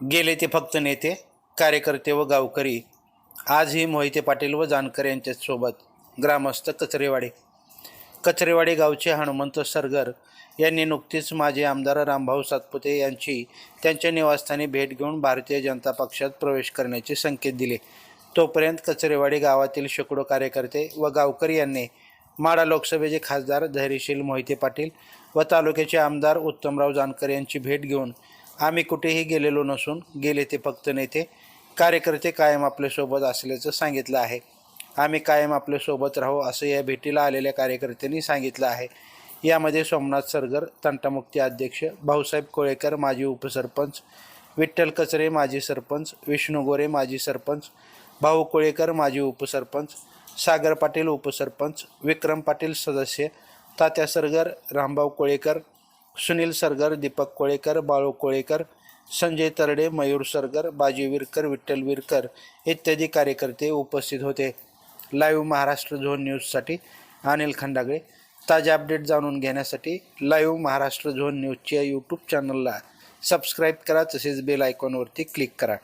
गेले ते फक्त नेते कार्यकर्ते व गावकरी. आजही मोहिते पाटील व जानकर यांच्यासोबत ग्रामस्थ कचरेवाडी. कचरेवाडी गावचे हनुमंत सरगर यांनी नुकतीच माजी आमदार रामभाऊ सातपुते यांची त्यांच्या निवासस्थानी भेट घेऊन भारतीय जनता पक्षात प्रवेश करण्याचे संकेत दिले. तोपर्यंत कचरेवाडी गावातील शेकडो कार्यकर्ते व गावकरी यांनी माडा लोकसभेचे खासदार धैर्यशील मोहिते पाटील व तालुक्याचे आमदार उत्तमराव जानकर यांची भेट घेऊन आम्ही कुठेही गेलेलो नसून गेले ते फक्त नेते कार्यकर्ते कायम आपल्यासोबत असल्याचं सांगितलं आहे. आम्ही कायम आपल्यासोबत राहू असं या भेटीला आलेल्या कार्यकर्त्यांनी सांगितलं आहे. यामध्ये सोमनाथ सरगर तंटामुक्ती अध्यक्ष भाऊसाहेब कोळेकर माजी उपसरपंच विठ्ठल कचरे माजी सरपंच विष्णू गोरे माजी सरपंच भाऊ कोळेकर माजी उपसरपंच सागर पाटील उपसरपंच विक्रम पाटील सदस्य तात्या सरगर रामभाऊ कोळेकर सुनील सरगर दीपक कोळेकर बाळू कोळेकर संजय तरडे मयूर सरगर बाजी विरकर विठ्ठल विरकर इत्यादी कार्यकर्ते उपस्थित होते. लाईव्ह महाराष्ट्र झोन न्यूजसाठी अनिल खंडागळे. ताज्या अपडेट जाणून घेण्यासाठी लाईव्ह महाराष्ट्र झोन न्यूजच्या यूट्यूब चॅनलला सबस्क्राईब करा. तसेच बेल आयकॉनवरती क्लिक करा.